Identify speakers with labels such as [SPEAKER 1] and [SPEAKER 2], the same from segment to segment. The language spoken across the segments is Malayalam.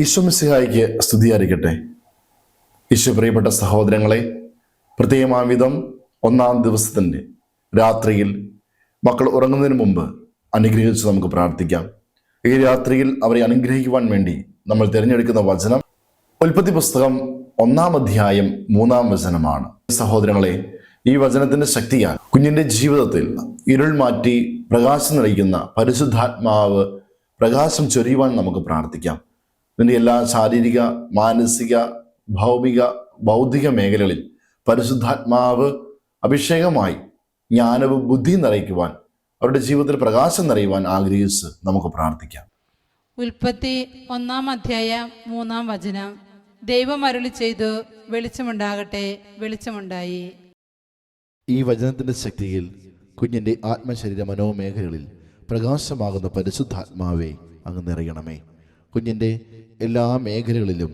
[SPEAKER 1] ഈശ്വമിസിഹായിക്ക് സ്തുതിയായിരിക്കട്ടെ. ഈശോ പ്രിയപ്പെട്ട സഹോദരങ്ങളെ പ്രത്യേകമാം വിധം ഒന്നാം ദിവസത്തിന്റെ രാത്രിയിൽ മക്കൾ ഉറങ്ങുന്നതിന് മുമ്പ് അനുഗ്രഹിച്ച് നമുക്ക് പ്രാർത്ഥിക്കാം. ഈ രാത്രിയിൽ അവരെ അനുഗ്രഹിക്കുവാൻ വേണ്ടി നമ്മൾ തിരഞ്ഞെടുക്കുന്ന വചനം ഉൽപ്പത്തി പുസ്തകം ഒന്നാം അധ്യായം മൂന്നാം വചനമാണ്. സഹോദരങ്ങളെ ഈ വചനത്തിന്റെ ശക്തിയാൽ കുഞ്ഞിന്റെ ജീവിതത്തിൽ ഇരുൾ മാറ്റി പ്രകാശം നിറയ്ക്കുന്ന പരിശുദ്ധാത്മാവ് പ്രകാശം ചൊരിയുവാൻ നമുക്ക് പ്രാർത്ഥിക്കാം. ഇതിന്റെ എല്ലാ ശാരീരിക മാനസിക ഭൗമിക ബൗദ്ധിക മേഖലകളിൽ പരിശുദ്ധാത്മാവ് അഭിഷേകമായി ജ്ഞാനവും ബുദ്ധി നിറയ്ക്കുവാൻ അവരുടെ ജീവിതത്തിൽ പ്രകാശം നിറയുവാൻ ആഗ്രഹിച്ച് നമുക്ക് പ്രാർത്ഥിക്കാം.
[SPEAKER 2] ഉൽപ്പത്തി ഒന്നാം അധ്യായ മൂന്നാം വചനം. ദൈവം അരുളി ചെയ്തു വെളിച്ചമുണ്ടാകട്ടെ വെളിച്ചമുണ്ടായി.
[SPEAKER 3] ഈ വചനത്തിന്റെ ശക്തിയിൽ കുഞ്ഞിന്റെ ആത്മശരീര മനോമേഖലകളിൽ പ്രകാശമാകുന്ന പരിശുദ്ധാത്മാവെ അങ്ങ് നിറയണമേ. കുഞ്ഞിന്റെ എല്ലാ മേഖലകളിലും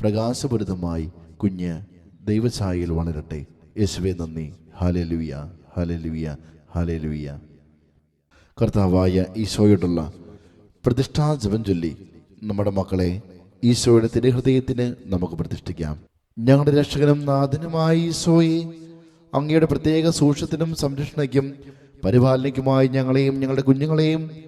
[SPEAKER 3] പ്രകാശപൂരിതമായി കുഞ്ഞ് ദൈവഛായയിൽ വളരട്ടെ. യേശുവെ നന്ദി. ഹാലലുവിയ ഹാലലുവിയ ഹാലലുവിയ കർത്താവായ ഈശോയോടുള്ള പ്രതിഷ്ഠാ ജപം ചൊല്ലി നമ്മുടെ മക്കളെ ഈശോയുടെ തിരുഹൃദയത്തിന് നമുക്ക് പ്രതിഷ്ഠിക്കാം. ഞങ്ങളുടെ രക്ഷകനും നാഥനുമായ ഈശോയെ അങ്ങയുടെ പ്രത്യേക സൂക്ഷ്യത്തിനും സംരക്ഷണയ്ക്കും പരിപാലനയ്ക്കുമായി ഞങ്ങളെയും ഞങ്ങളുടെ കുഞ്ഞുങ്ങളെയും